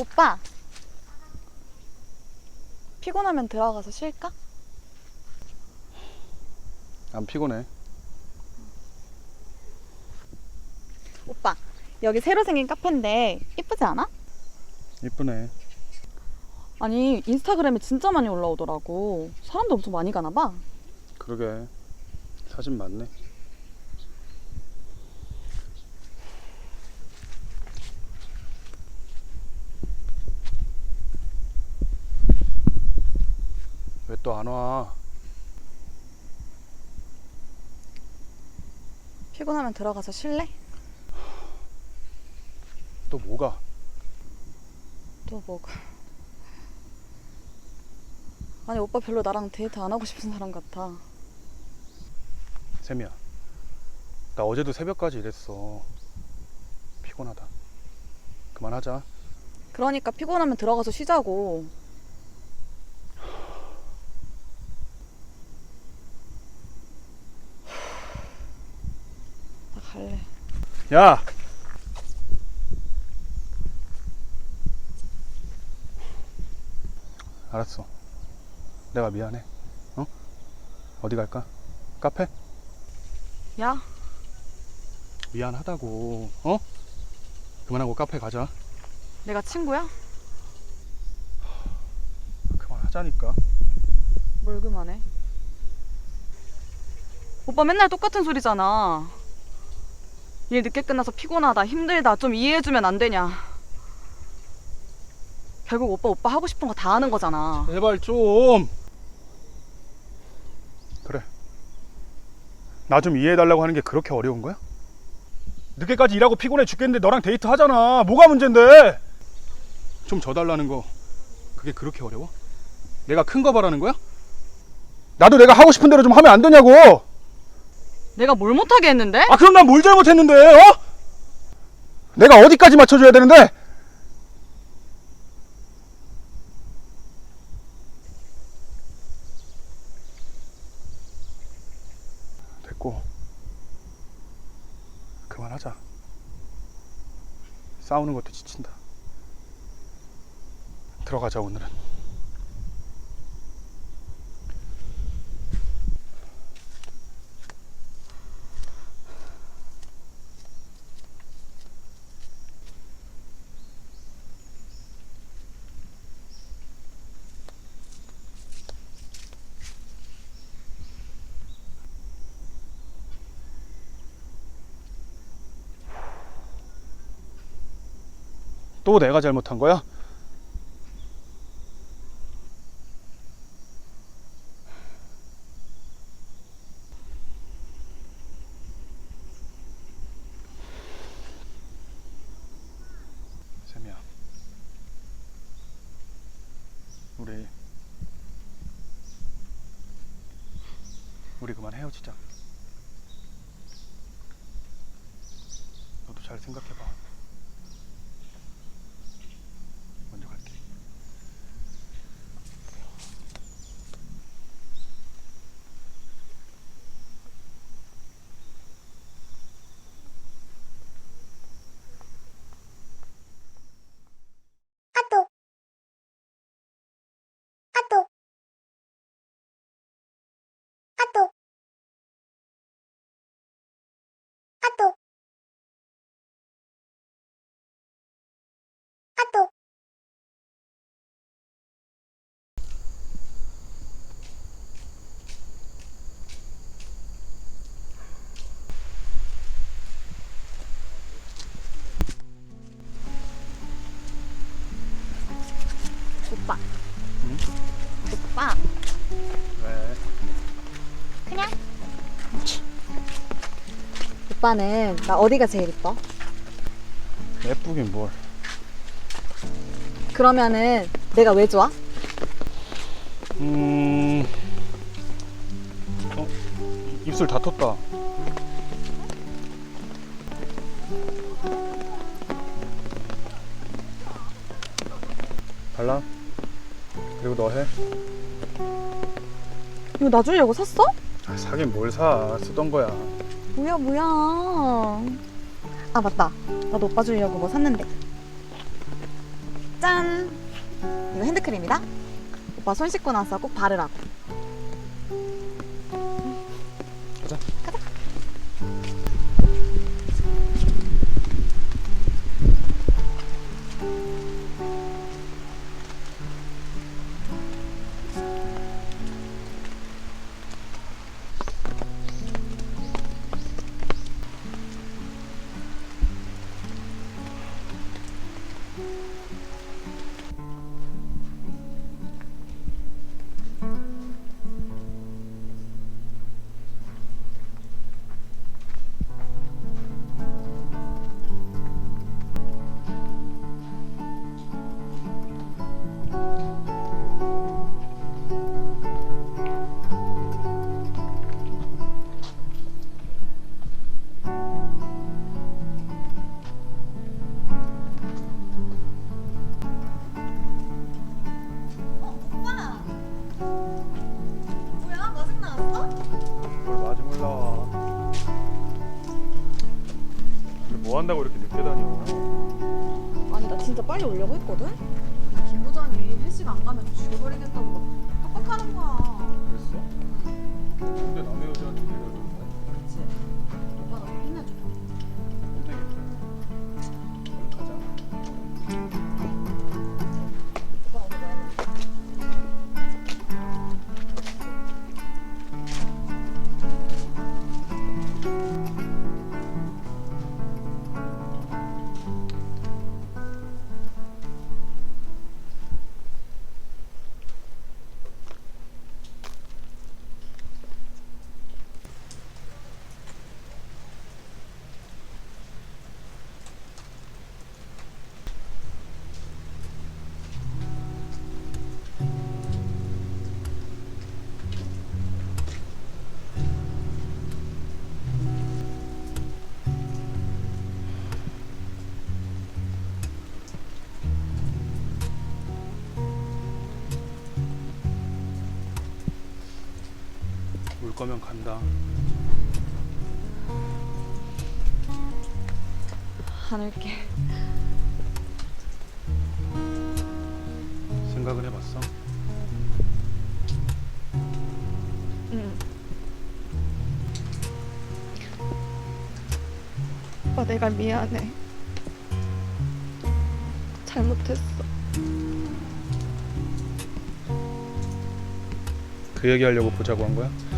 오빠. 피곤하면 들어가서 쉴까? 안 피곤해. 오빠, 여기 새로 생긴 카페인데 이쁘지 않아? 이쁘네. 아니, 인스타그램에 진짜 많이 올라오더라고. 사람도 엄청 많이 가나 봐. 그러게. 사진 많네. 왜 또 안 와? 피곤하면 들어가서 쉴래? 또 뭐가? 또 뭐가? 아니, 오빠 별로 나랑 데이트 안 하고 싶은 사람 같아. 세미야. 나 어제도 새벽까지 일했어. 피곤하다. 그만하자. 그러니까 피곤하면 들어가서 쉬자고. 나 갈래. 야! 알았어. 내가 미안해. 어? 어디 갈까? 카페? 야, 미안하다고. 어? 그만하고 카페 가자. 내가 친구야? 그만하자니까. 뭘 그만해? 오빠 맨날 똑같은 소리잖아. 일 늦게 끝나서 피곤하다, 힘들다, 좀 이해해주면 안 되냐. 결국 오빠 오빠 하고 싶은 거 다 하는 거잖아. 제발 좀. 그래. 나 좀 이해해달라고 하는 게 그렇게 어려운 거야? 늦게까지 일하고 피곤해 죽겠는데 너랑 데이트 하잖아. 뭐가 문제인데? 좀 져달라는 거. 그게 그렇게 어려워? 내가 큰 거 바라는 거야? 나도 내가 하고 싶은 대로 좀 하면 안 되냐고! 내가 뭘 못하게 했는데? 아, 그럼 난 뭘 잘못했는데, 어? 내가 어디까지 맞춰줘야 되는데? 됐고. 그만하자. 싸우는 것도 지친다. 들어가자, 오늘은. 또 내가 잘못한 거야? 세미야. 우리 우리 그만 헤어지자. 너도 잘 생각해봐. 오빠는 나 어디가 제일 이뻐? 예쁘긴 뭘. 그러면은 내가 왜 좋아? 음. 어? 입술 다 텄다. 발라. 그리고 너 해. 이거 나 주려고 샀어? 아, 사긴 뭘 사. 쓰던 거야. 뭐야 뭐야. 아 맞다. 나도 오빠 주려고 뭐 샀는데. 짠! 이거 핸드크림이다. 오빠 손 씻고 나서 꼭 바르라고. 가자. 뭐 한다고 이렇게 늦게 다녀? 아니 나 진짜 빨리 오려고 했거든? 근데 김 부장이 회식 안 가면 죽여버리겠다고 막 빡빡하는 거야 그랬어? 근데 남의 여자한테 얘기가 거면 간다. 안 올게 생각은 해봤어? 응 오빠 내가 미안해 잘못했어 그 얘기 하려고 보자고 한 거야?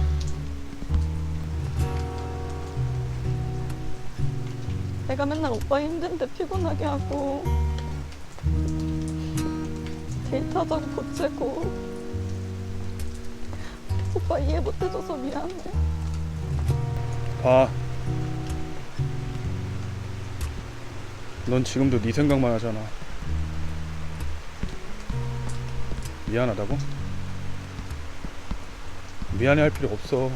내가 맨날 오빠 힘든데 피곤하게 하고 데이트하자고 보채고 오빠 이해 못해줘서 미안해 봐. 넌 지금도 네 생각만 하잖아. 미안하다고? 미안해 할 필요 없어.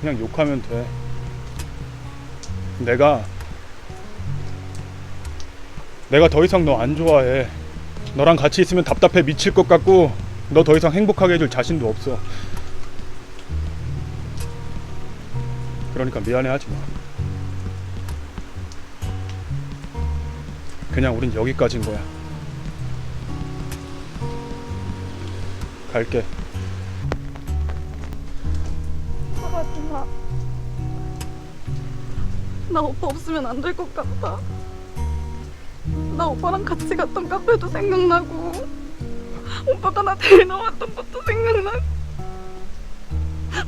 그냥 욕하면 돼. 내가 내가 더 이상 너 안 좋아해. 너랑 같이 있으면 답답해 미칠 것 같고 너 더 이상 행복하게 해줄 자신도 없어. 그러니까 미안해 하지 마. 그냥 우린 여기까지인 거야. 갈게. 하지 마. 나 오빠 없으면 안 될 것 같아. 나 오빠랑 같이 갔던 카페도 생각나고, 오빠가 나 데리러 왔던 것도 생각나고,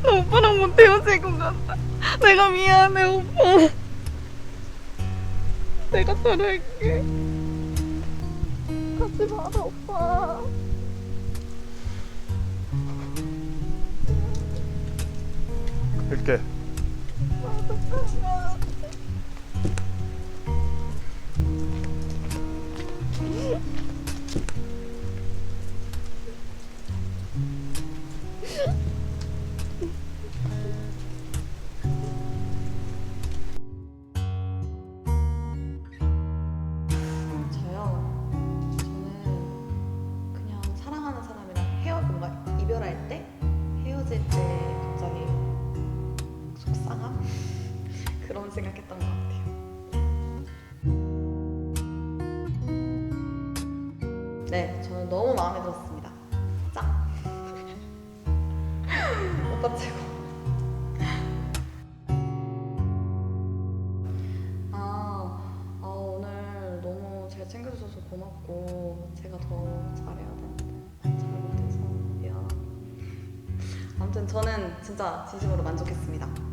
나 오빠랑 못 헤어질 것 같아. 내가 미안해, 오빠. 내가 잘할게. 가지 마라, 오빠. 갈게. 잠 생각했던 것 같아요. 네, 저는 너무 마음에 들었습니다. 짱! 오빠 최고. 아, 아, 잘 챙겨주셔서 고맙고 제가 더 잘해야 되는데 잘 못해서 미안. 아무튼 저는 진짜 진심으로 만족했습니다.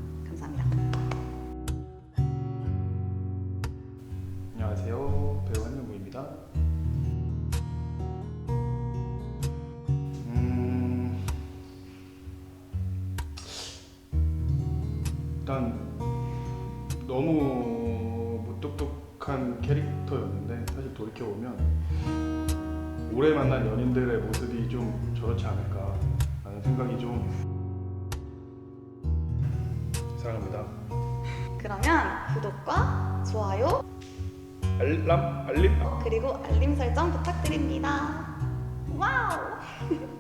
일단 너무 무뚝뚝한 캐릭터였는데 사실 돌이켜 보면 오래 만난 연인들의 모습이 좀 저렇지 않을까 라는 생각이 좀 사랑합니다. 그러면 구독과 좋아요 알람 알림 그리고 알림 설정 부탁드립니다. 와우!